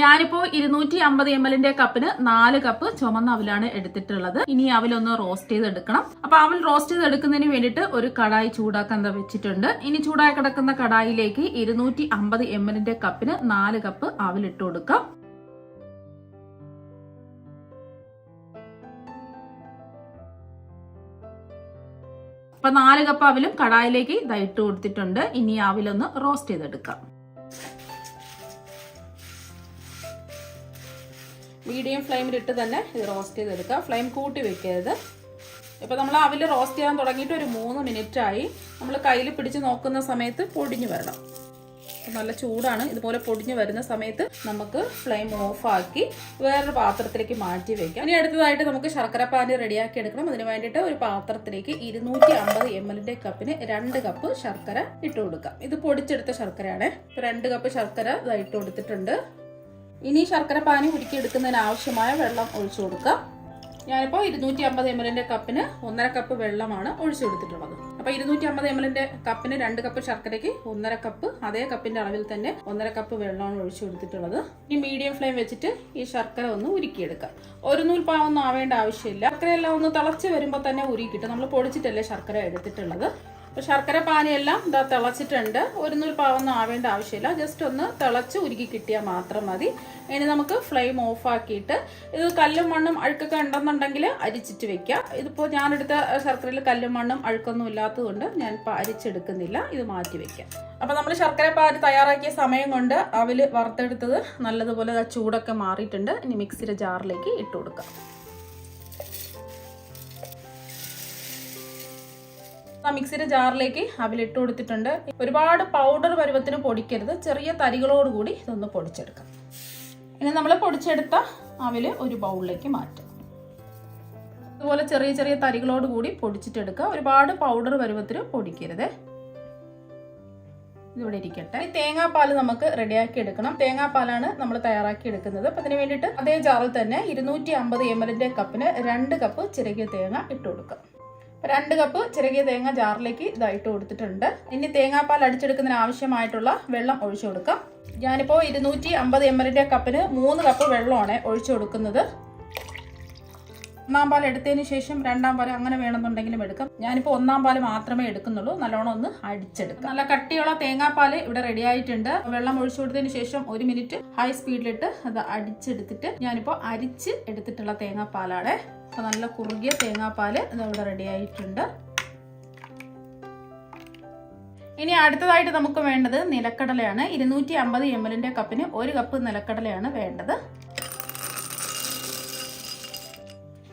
ഞാനിപ്പോ ഇരുന്നൂറ്റി അമ്പത് എം എല്ലിന്റെ കപ്പിന് നാല് കപ്പ് ചുമന്ന അവലാണ് എടുത്തിട്ടുള്ളത്. ഇനി അവലൊന്ന് റോസ്റ്റ് ചെയ്ത് എടുക്കണം അപ്പൊ അവൽ റോസ്റ്റ് ചെയ്ത് ചെയ്തെടുക്കുന്നതിന് വേണ്ടിയിട്ട് ഒരു കടായി ചൂടാക്കാൻ വെച്ചിട്ടുണ്ട്. ഇനി ചൂടായി കിടക്കുന്ന കടായിലേക്ക് ഇരുന്നൂറ്റി അമ്പത് എം എല്ലിന്റെ കപ്പിന് നാല് കപ്പ് അവൽ ഇട്ട് കൊടുക്കാം. അപ്പൊ നാല് കപ്പ് അവലും കടായിലേക്ക് ഇതായിട്ട് കൊടുത്തിട്ടുണ്ട്. ഇനി അവലൊന്ന് റോസ്റ്റ് ചെയ്തെടുക്കാം. മീഡിയം ഫ്ലെയിമിലിട്ട് തന്നെ ഇത് റോസ്റ്റ് ചെയ്തെടുക്കുക. ഫ്ലെയിം കൂട്ടി വെക്കരുത്. ഇപ്പോൾ നമ്മൾ അവിൽ റോസ്റ്റ് ചെയ്യാൻ തുടങ്ങിയിട്ട് ഒരു മൂന്ന് മിനിറ്റ് ആയി. നമ്മൾ കയ്യിൽ പിടിച്ച് നോക്കുന്ന സമയത്ത് പൊടിഞ്ഞു വരണം. നല്ല ചൂടാണ്. ഇതുപോലെ പൊടിഞ്ഞു വരുന്ന സമയത്ത് നമുക്ക് ഫ്ലെയിം ഓഫാക്കി വേറൊരു പാത്രത്തിലേക്ക് മാറ്റി വെക്കാം. ഇനി അടുത്തതായിട്ട് നമുക്ക് ശർക്കര പാനി റെഡിയാക്കി എടുക്കണം. അതിന് വേണ്ടിയിട്ട് ഒരു പാത്രത്തിലേക്ക് ഇരുന്നൂറ്റി അമ്പത് എം എല്ലിന്റെ കപ്പിന് രണ്ട് കപ്പ് ശർക്കര ഇട്ട് കൊടുക്കാം. ഇത് പൊടിച്ചെടുത്ത ശർക്കരയാണ്. രണ്ട് കപ്പ് ശർക്കര ഇതായിട്ട് കൊടുത്തിട്ടുണ്ട്. ഇനി ശർക്കര പാനി ഉരുക്കിയെടുക്കുന്നതിന് ആവശ്യമായ വെള്ളം ഒഴിച്ചു കൊടുക്കുക. ഞാനിപ്പോൾ ഇരുന്നൂറ്റി അമ്പത് എം എല്ലിന്റെ കപ്പിന് ഒന്നര കപ്പ് വെള്ളമാണ് ഒഴിച്ചു കൊടുത്തിട്ടുള്ളത്. അപ്പോൾ ഇരുന്നൂറ്റി അമ്പത് എം എല്ലിന്റെ കപ്പിന് രണ്ട് കപ്പ് ശർക്കരയ്ക്ക് ഒന്നര കപ്പ് അതേ കപ്പിന്റെ അളവിൽ തന്നെ ഒന്നര കപ്പ് വെള്ളമാണ് ഒഴിച്ചു കൊടുത്തിട്ടുള്ളത്. ഇനി മീഡിയം ഫ്ലെയിം വെച്ചിട്ട് ഈ ശർക്കര ഒന്ന് ഉരുക്കിയെടുക്കാം ഒരു നൂൽ പാവൊന്നും ആവേണ്ട ആവശ്യമില്ല. ശർക്കരയെല്ലാം ഒന്ന് തിളച്ച് വരുമ്പോൾ തന്നെ ഉരുക്കിയിട്ട് നമ്മൾ പൊടിച്ചിട്ടല്ലേ ശർക്കര എടുത്തിട്ടുള്ളത്. അപ്പോൾ ശർക്കര പാനിയെല്ലാം ഇതാ തിളച്ചിട്ടുണ്ട്. ഒരു നൂൽ പാവൊന്നും ആവേണ്ട ആവശ്യമില്ല. ജസ്റ്റ് ഒന്ന് തിളച്ച് ഉരുക്കി കിട്ടിയാൽ മാത്രം മതി. ഇനി നമുക്ക് ഫ്ലെയിം ഓഫാക്കിയിട്ട് ഇത് കല്ലും മണ്ണും അഴുക്കൊക്കെ ഉണ്ടെന്നുണ്ടെങ്കിൽ അരിച്ചിട്ട് വെക്കാം. ഇതിപ്പോൾ ഞാനെടുത്ത ശർക്കരയിൽ കല്ലും മണ്ണും അഴുക്കൊന്നും ഇല്ലാത്തതുകൊണ്ട് ഞാനിപ്പോൾ അരിച്ചെടുക്കുന്നില്ല. ഇത് മാറ്റി വെക്കാം. അപ്പോൾ നമ്മൾ ശർക്കര പാൽ തയ്യാറാക്കിയ സമയം കൊണ്ട് അവൽ വറുത്തെടുത്തത് നല്ലതുപോലെ ചൂടൊക്കെ മാറിയിട്ടുണ്ട്. ഇനി മിക്സിയുടെ ജാറിലേക്ക് ഇട്ട് കൊടുക്കാം. ആ മിക്സിയുടെ ജാറിലേക്ക് അവിലിട്ട് കൊടുത്തിട്ടുണ്ട്. ഒരുപാട് പൗഡർ പരുവത്തിന് പൊടിക്കരുത്. ചെറിയ തരികളോടുകൂടി ഇതൊന്ന് പൊടിച്ചെടുക്കാം. ഇനി നമ്മൾ പൊടിച്ചെടുത്ത അവിൽ ഒരു ബൗളിലേക്ക് മാറ്റാം. അതുപോലെ ചെറിയ ചെറിയ തരികളോട് കൂടി പൊടിച്ചിട്ടെടുക്കുക. ഒരുപാട് പൗഡർ പരുവത്തിന് പൊടിക്കരുത്. ഇതിവിടെ ഇരിക്കട്ടെ. ഈ തേങ്ങാപ്പാൽ നമുക്ക് റെഡിയാക്കി എടുക്കണം. തേങ്ങാപ്പാലാണ് നമ്മൾ തയ്യാറാക്കി എടുക്കുന്നത്. അപ്പം അതിന് വേണ്ടിയിട്ട് അതേ ജാറിൽ തന്നെ ഇരുന്നൂറ്റി അമ്പത് എം എല്ലിന്റെ കപ്പിന് രണ്ട് കപ്പ് ചിരകിയ തേങ്ങ ഇട്ട് കൊടുക്കാം. രണ്ട് കപ്പ് ചിരകിയ തേങ്ങ ജാറിലേക്ക് ഇതായിട്ട് കൊടുത്തിട്ടുണ്ട്. ഇനി തേങ്ങാപ്പാൽ അടിച്ചെടുക്കുന്നതിന് ആവശ്യമായിട്ടുള്ള വെള്ളം ഒഴിച്ചു കൊടുക്കാം. ഞാനിപ്പോൾ ഇരുന്നൂറ്റി അമ്പത് എം എല്ലിന്റെ കപ്പിന് മൂന്ന് കപ്പ് വെള്ളമാണ് ഒഴിച്ചു കൊടുക്കുന്നത്. ഒന്നാം പാൽ എടുത്തതിന് ശേഷം രണ്ടാം പാൽ അങ്ങനെ വേണമെന്നുണ്ടെങ്കിലും എടുക്കാം. ഞാനിപ്പോൾ ഒന്നാം പാൽ മാത്രമേ എടുക്കുന്നുള്ളൂ. നല്ലോണം ഒന്ന് അടിച്ചെടുക്കാം. നല്ല കട്ടിയുള്ള തേങ്ങാപ്പാൽ ഇവിടെ റെഡി ആയിട്ടുണ്ട്. വെള്ളം ഒഴിച്ചു കൊടുത്തതിന് ശേഷം ഒരു മിനിറ്റ് ഹൈ സ്പീഡിലിട്ട് അത് അടിച്ചെടുത്തിട്ട് ഞാനിപ്പോൾ അരിച്ച് എടുത്തിട്ടുള്ള തേങ്ങാപ്പാലാണ്. അപ്പോൾ നല്ല കുറുകിയ തേങ്ങാപ്പാൽ ഇതവിടെ റെഡി ആയിട്ടുണ്ട്. ഇനി അടുത്തതായിട്ട് നമുക്ക് വേണ്ടത് നിലക്കടലയാണ്. ഇരുന്നൂറ്റി അമ്പത് എം എല്ലിന്റെ കപ്പിന് ഒരു കപ്പ് നിലക്കടലയാണ് വേണ്ടത്.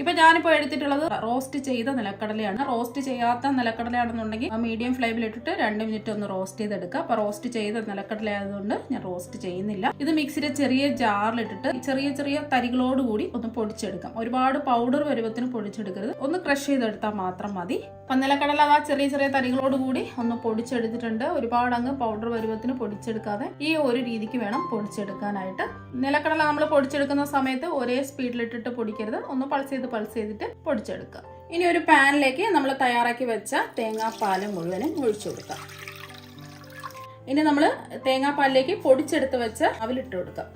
ഇപ്പൊ ഞാനിപ്പോൾ എടുത്തിട്ടുള്ളത് റോസ്റ്റ് ചെയ്ത നിലക്കടലയാണ്. റോസ്റ്റ് ചെയ്യാത്ത നിലക്കടലയാണെന്നുണ്ടെങ്കിൽ മീഡിയം ഫ്ലെയിമിൽ ഇട്ടിട്ട് രണ്ട് മിനിറ്റ് ഒന്ന് റോസ്റ്റ് ചെയ്തെടുക്കുക. അപ്പൊ റോസ്റ്റ് ചെയ്ത നിലക്കടല ആയതുകൊണ്ട് ഞാൻ റോസ്റ്റ് ചെയ്യുന്നില്ല. ഇത് മിക്സിയുടെ ചെറിയ ജാറിലിട്ടിട്ട് ചെറിയ ചെറിയ തരികളോട് കൂടി ഒന്ന് പൊടിച്ചെടുക്കാം. ഒരുപാട് പൗഡർ പരുവത്തിന് പൊടിച്ചെടുക്കരുത്. ഒന്ന് ക്രഷ് ചെയ്തെടുത്താൽ മാത്രം മതി. അപ്പൊ നിലക്കടല ആ ചെറിയ ചെറിയ തരികളോട് കൂടി ഒന്ന് പൊടിച്ചെടുത്തിട്ടുണ്ട്. ഒരുപാട് അങ്ങ് പൗഡർ പരുവത്തിന് പൊടിച്ചെടുക്കാതെ ഈ ഒരു രീതിക്ക് വേണം പൊടിച്ചെടുക്കാനായിട്ട്. നിലക്കടല നമ്മൾ പൊടിച്ചെടുക്കുന്ന സമയത്ത് ഒരേ സ്പീഡിലിട്ടിട്ട് പൊടിക്കരുത്. ഒന്ന് പൾസ് ചെയ്ത് പൾസ് ചെയ്തിട്ട് പൊടിച്ചെടുക്കുക. ഇനി ഒരു പാനിലേക്ക് നമ്മൾ തയ്യാറാക്കി വെച്ച തേങ്ങാപ്പാൽ മുഴുവനും ഒഴിച്ചു കൊടുക്കാം ഇനി നമ്മൾ തേങ്ങാപ്പാലിലേക്ക് പൊടിച്ചെടുത്ത് വെച്ച അവലിട്ട് കൊടുക്കാം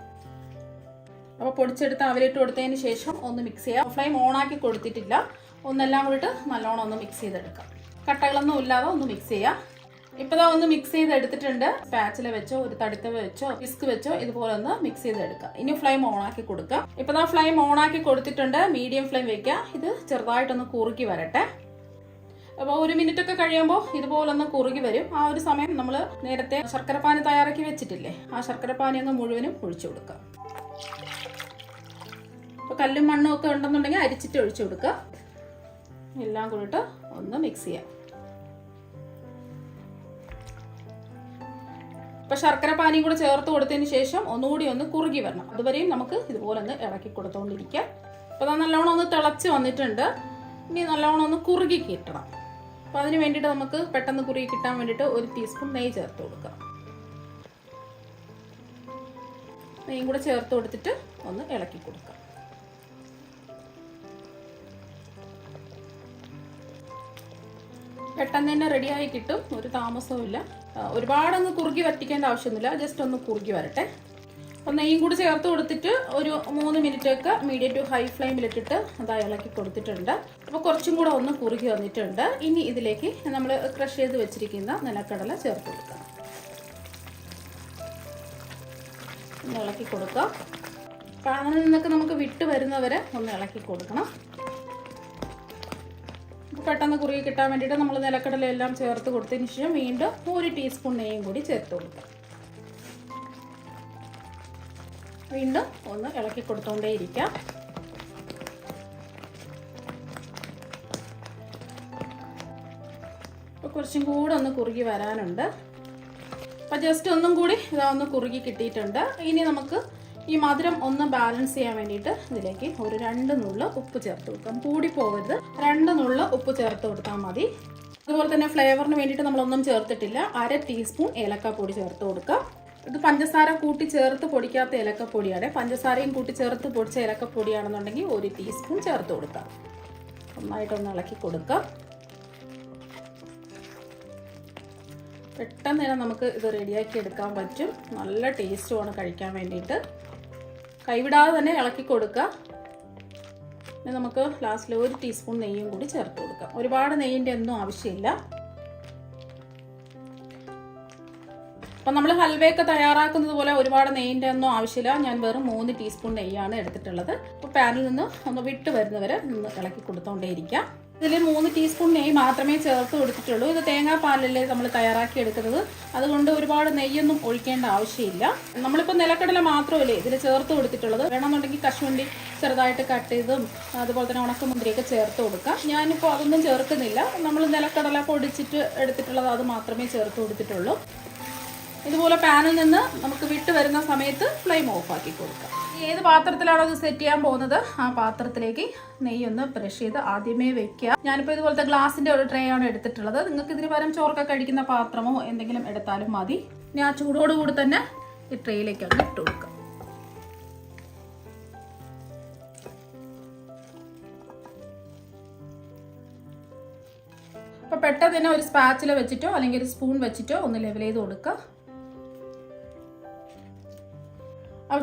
അപ്പോൾ പൊടിച്ചെടുത്ത് അവലിട്ട് കൊടുത്തതിന് ശേഷം ഒന്ന് മിക്സ് ചെയ്യാം ഫ്ലെയിം ഓണാക്കി കൊടുത്തിട്ടില്ല. ഒന്നെല്ലാം കൂടിയിട്ട് നല്ലോണം ഒന്ന് മിക്സ് ചെയ്തെടുക്കാം കട്ടകളൊന്നും ഇല്ലാതെ ഒന്ന് മിക്സ് ചെയ്യാം ഇപ്പൊ ദാ ഒന്ന് മിക്സ് ചെയ്ത് എടുത്തിട്ടുണ്ട് പാച്ചില വെച്ചോ ഒരു തടുത്ത വെച്ചോ വിസ്ക് വെച്ചോ ഇതുപോലെ ഒന്ന് മിക്സ് ചെയ്ത് എടുക്കുക ഇനി ഫ്ലെയിം ഓൺ ആക്കി കൊടുക്കുക ഇപ്പൊ ദാ ഫ്ലെയിം ഓൺ ആക്കി കൊടുത്തിട്ടുണ്ട്. മീഡിയം ഫ്ലെയിം വെക്കുക ഇത് ചെറുതായിട്ടൊന്ന് കുറുക്കി വരട്ടെ. അപ്പോൾ ഒരു മിനിറ്റ് ഒക്കെ കഴിയുമ്പോൾ ഇതുപോലൊന്ന് കുറുകി വരും. ആ ഒരു സമയം നമ്മൾ നേരത്തെ ശർക്കരപ്പാനി തയ്യാറാക്കി വെച്ചിട്ടില്ലേ? ആ ശർക്കരപ്പാനി ഒന്ന് മുഴുവനും ഒഴിച്ചു കൊടുക്കുക അപ്പോൾ കല്ലും മണ്ണും ഒക്കെ ഉണ്ടെന്നുണ്ടെങ്കിൽ അരിച്ചിട്ട് ഒഴിച്ചു കൊടുക്കുക എല്ലാം കൂടിയിട്ട് ഒന്ന് മിക്സ് ചെയ്യാം. ഇപ്പൊ ശർക്കര പാനിയും കൂടെ ചേർത്ത് കൊടുത്തതിന് ശേഷം ഒന്നുകൂടി ഒന്ന് കുറുകി വരണം. അതുവരെയും നമുക്ക് ഇതുപോലെ ഒന്ന് ഇളക്കി കൊടുത്തോണ്ടിരിക്കാം. അപ്പോൾ അത് നല്ലോണം ഒന്ന് തിളച്ച് വന്നിട്ടുണ്ട്. ഇനി നല്ലോണം ഒന്ന് കുറുകി കിട്ടണം. അപ്പോൾ അതിന് വേണ്ടിയിട്ട് നമുക്ക് പെട്ടെന്ന് കുറുകി കിട്ടാൻ വേണ്ടിയിട്ട് ഒരു ടീസ്പൂൺ നെയ്യ് ചേർത്ത് കൊടുക്കാം. നെയ്യും കൂടെ ചേർത്ത് കൊടുത്തിട്ട് ഒന്ന് ഇളക്കി കൊടുക്കാം. പെട്ടെന്ന് തന്നെ റെഡിയായി കിട്ടും. ഒരു താമസവും ഇല്ല ഒരുപാടൊന്ന് കുറുകി വറ്റിക്കേണ്ട ആവശ്യമൊന്നുമില്ല. ജസ്റ്റ് ഒന്ന് കുറുകി വരട്ടെ. അപ്പം നെയ്യും കൂടി ചേർത്ത് കൊടുത്തിട്ട് ഒരു മൂന്ന് മിനിറ്റ് ഒക്കെ മീഡിയം ടു ഹൈ ഫ്ലെയിമിലിട്ടിട്ട് അത് ഇളക്കി കൊടുത്തിട്ടുണ്ട്. അപ്പോൾ കുറച്ചും കൂടെ ഒന്ന് കുറുകി വന്നിട്ടുണ്ട്. ഇനി ഇതിലേക്ക് നമ്മൾ ക്രഷ് ചെയ്ത് വെച്ചിരിക്കുന്ന നിലക്കടല ചേർത്ത് കൊടുക്കാം. ഇളക്കി കൊടുക്കാം. പാനിൽ നിന്നൊക്കെ നമുക്ക് വിട്ട് വരുന്നവരെ ഒന്ന് ഇളക്കി കൊടുക്കണം. പെട്ടെന്ന് കുറുകി കിട്ടാൻ വേണ്ടിയിട്ട് നമ്മൾ നിലക്കടല എല്ലാം ചേർത്ത് കൊടുത്തതിന് ശേഷം വീണ്ടും ഒരു ടീസ്പൂൺ നെയ്യും കൂടി ചേർത്ത് കൊടുക്കാം. വീണ്ടും ഒന്ന് ഇളക്കി കൊടുത്തോണ്ടേ ഇരിക്കാം. അപ്പോൾ കുറച്ചും കൂടെ ഒന്ന് കുറുകി വരാനുണ്ട്. അപ്പോൾ ജസ്റ്റ് ഒന്നും കൂടി ഇതാ ഒന്ന് കുറുകി കിട്ടിയിട്ടുണ്ട്. ഇനി നമുക്ക് ഈ മധുരം ഒന്ന് ബാലൻസ് ചെയ്യാൻ വേണ്ടിയിട്ട് ഇതിലേക്ക് ഒരു രണ്ട് നുള്ള് ഉപ്പ് ചേർത്ത് കൊടുക്കാം. കൂടി പോകരുത്. രണ്ട് നുള്ള് ഉപ്പ് ചേർത്ത് കൊടുത്താൽ മതി. അതുപോലെ തന്നെ ഫ്ലേവറിന് വേണ്ടിയിട്ട് നമ്മളൊന്നും ചേർത്തിട്ടില്ല. അര ടീസ്പൂൺ ഏലക്കപ്പൊടി ചേർത്ത് കൊടുക്കാം. ഇത് പഞ്ചസാര കൂട്ടി ചേർത്ത് പൊടിക്കാത്ത ഏലക്കപ്പൊടിയാണ്. പഞ്ചസാരയും കൂട്ടി ചേർത്ത് പൊടിച്ച ഏലക്കപ്പൊടിയാണെന്നുണ്ടെങ്കിൽ ഒരു ടീസ്പൂൺ ചേർത്ത് കൊടുക്കാം. നന്നായിട്ടൊന്ന് ഇളക്കി കൊടുക്കാം. പെട്ടെന്ന് തന്നെ നമുക്ക് ഇത് റെഡിയാക്കി എടുക്കാൻ പറ്റും. നല്ല ടേസ്റ്റുമാണ് കഴിക്കാൻ വേണ്ടിയിട്ട്. കൈവിടാതെ തന്നെ ഇളക്കി കൊടുക്കുക. പിന്നെ നമുക്ക് ലാസ്റ്റിൽ ഒരു ടീസ്പൂൺ നെയ്യും കൂടി ചേർത്ത് കൊടുക്കാം. ഒരുപാട് നെയ്യിന്റെ ഒന്നും ആവശ്യമില്ല. അപ്പം നമ്മൾ ഹൽവയൊക്കെ തയ്യാറാക്കുന്നത് പോലെ ഒരുപാട് നെയ്യിന്റെ ഒന്നും ആവശ്യമില്ല. ഞാൻ വെറും മൂന്ന് ടീസ്പൂൺ നെയ്യാണ് എടുത്തിട്ടുള്ളത്. അപ്പോൾ പാനിൽ നിന്ന് ഒന്ന് വിട്ട് വരുന്നവരെ ഇളക്കി കൊടുത്തോണ്ടേയിരിക്കാം ഇതിൽ മൂന്ന് ടീസ്പൂൺ നെയ്യ് മാത്രമേ ചേർത്ത് കൊടുത്തിട്ടുള്ളൂ. ഇത് തേങ്ങാപ്പാലല്ലേ നമ്മൾ തയ്യാറാക്കി എടുക്കുന്നത്. അതുകൊണ്ട് ഒരുപാട് നെയ്യൊന്നും ഒഴിക്കേണ്ട ആവശ്യമില്ല. നമ്മളിപ്പോൾ നിലക്കടല മാത്രമല്ലേ ഇതിൽ ചേർത്ത് കൊടുത്തിട്ടുള്ളത്. വേണമെന്നുണ്ടെങ്കിൽ കശുവണ്ടി ചെറുതായിട്ട് കട്ട് ചെയ്തും അതുപോലെ തന്നെ ഉണക്കമുന്തിരിയൊക്കെ ചേർത്ത് കൊടുക്കാം. ഞാനിപ്പോൾ അതൊന്നും ചേർക്കുന്നില്ല. നമ്മൾ നിലക്കടല പൊടിച്ചിട്ട് എടുത്തിട്ടുള്ളത് അത് മാത്രമേ ചേർത്ത് കൊടുത്തിട്ടുള്ളൂ. ഇതുപോലെ പാനിൽ നിന്ന് നമുക്ക് വിട്ട് വരുന്ന സമയത്ത് ഫ്ലെയിം ഓഫാക്കി കൊടുക്കാം. ഏത് പാത്രത്തിലാണോ ഇത് സെറ്റ് ചെയ്യാൻ പോകുന്നത്? ആ പാത്രത്തിലേക്ക് നെയ്യൊന്ന് ബ്രഷ് ചെയ്ത് ആദ്യമേ വെക്കുക. ഞാനിപ്പോൾ ഇതുപോലത്തെ ഗ്ലാസിന്റെ ഒരു ട്രേ ആണ് എടുത്തിട്ടുള്ളത്. നിങ്ങൾക്ക് ഇതിന് പരം ചോറൊക്കെ കഴിക്കുന്ന പാത്രമോ എന്തെങ്കിലും എടുത്താലും മതി. ഞാൻ ആ ചൂടോടുകൂടി തന്നെ ഈ ട്രേയിലേക്ക് അങ്ങ് ഇട്ട് കൊടുക്കുക. അപ്പോൾ പെട്ടെന്ന് തന്നെ ഒരു സ്പാച്ചില വെച്ചിട്ടോ അല്ലെങ്കിൽ ഒരു സ്പൂൺ വെച്ചിട്ടോ ഒന്ന് ലെവൽ ചെയ്ത് കൊടുക്കുക.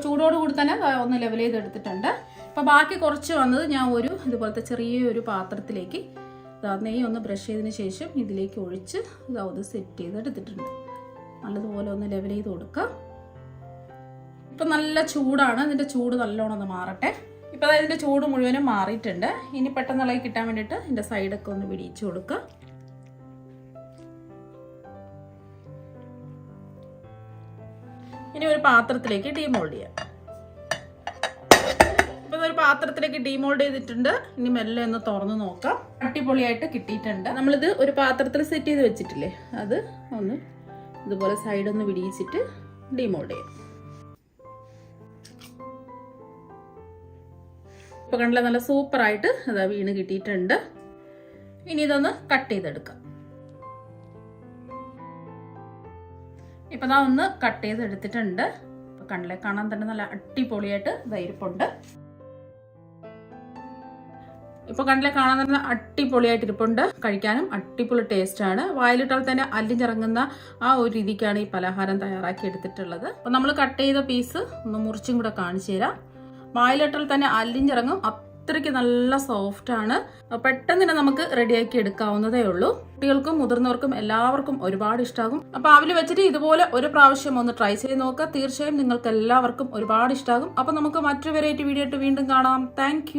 ചൂടോടുകൂടി തന്നെ ഒന്ന് ലെവൽ ചെയ്ത് എടുത്തിട്ടുണ്ട്. അപ്പോൾ ബാക്കി കുറച്ച് വന്നത് ഞാൻ ഒരു ഇതുപോലത്തെ ചെറിയൊരു പാത്രത്തിലേക്ക് നെയ്യ് ഒന്ന് ബ്രഷ് ചെയ്തതിന് ശേഷം ഇതിലേക്ക് ഒഴിച്ച് ഇതാ സെറ്റ് ചെയ്ത് എടുത്തിട്ടുണ്ട്. നല്ലതുപോലെ ഒന്ന് ലെവൽ ചെയ്ത് കൊടുക്കുക ഇപ്പം നല്ല ചൂടാണ്. ഇതിന്റെ ചൂട് നല്ലോണം ഒന്ന് മാറട്ടെ. ഇപ്പം അതായത് ഇതിന്റെ ചൂട് മുഴുവനും മാറിയിട്ടുണ്ട്. ഇനി പെട്ടെന്നുള്ള കിട്ടാൻ വേണ്ടിയിട്ട് ഇതിന്റെ സൈഡൊക്കെ ഒന്ന് പിടിച്ചു കൊടുക്കുക ഇനി ഒരു പാത്രത്തിലേക്ക് ഡീമോൾഡ് ചെയ്യാം. ഇപ്പൊ ഒരു പാത്രത്തിലേക്ക് ഡീമോൾഡ് ചെയ്തിട്ടുണ്ട്. ഇനി മെല്ലെ ഒന്ന് തുറന്ന് നോക്കാം. അടിപൊളിയായിട്ട് കിട്ടിയിട്ടുണ്ട്. നമ്മളിത് ഒരു പാത്രത്തിൽ സെറ്റ് ചെയ്ത് വെച്ചിട്ടില്ലേ? അത് ഒന്ന് ഇതുപോലെ സൈഡ് ഒന്ന് വിടിയിച്ചിട്ട് ഡീമോൾഡ് ചെയ്യാം. ഇപ്പൊ കണ്ടില്ല നല്ല സൂപ്പറായിട്ട് അതാ വീണ് കിട്ടിയിട്ടുണ്ട്. ഇനി ഇതൊന്ന് കട്ട് ചെയ്തെടുക്കാം. ഇപ്പൊ ഇതാ ഒന്ന് കട്ട് ചെയ്ത് എടുത്തിട്ടുണ്ട്. ഇപ്പൊ കണ്ണിലെ കാണാൻ തന്നെ നല്ല അടിപൊളിയായിട്ട് ഇതായിരിപ്പുണ്ട് ഇപ്പൊ കണ്ണിലെ കാണാൻ തന്നെ അടിപൊളിയായിട്ട് ഇരിപ്പുണ്ട്. കഴിക്കാനും അടിപൊളി ടേസ്റ്റ് ആണ്. വായിലിട്ടാൽ തന്നെ അല്ലിഞ്ഞിറങ്ങുന്ന ആ ഒരു രീതിക്കാണ് ഈ പലഹാരം തയ്യാറാക്കി എടുത്തിട്ടുള്ളത്. അപ്പൊ നമ്മൾ കട്ട് ചെയ്ത പീസ് ഒന്ന് മുറിച്ചും കൂടെ കാണിച്ചു തരാം. വായിലിട്ടാൽ തന്നെ അല്ലിഞ്ഞിറങ്ങും അത്രയ്ക്ക് നല്ല സോഫ്റ്റ് ആണ്. പെട്ടെന്ന് തന്നെ നമുക്ക് റെഡിയാക്കി എടുക്കാവുന്നതേ ഉള്ളൂ. കുട്ടികൾക്കും മുതിർന്നവർക്കും എല്ലാവർക്കും ഒരുപാട് ഇഷ്ടമാകും അപ്പൊ അവർ വെച്ചിട്ട് ഇതുപോലെ ഒരു പ്രാവശ്യം ഒന്ന് ട്രൈ ചെയ്ത് നോക്കുക. തീർച്ചയായും നിങ്ങൾക്ക് എല്ലാവർക്കും ഒരുപാട് ഇഷ്ടമാകും അപ്പൊ നമുക്ക് മറ്റൊരു വെറൈറ്റി വീഡിയോ ആയിട്ട് വീണ്ടും കാണാം. താങ്ക്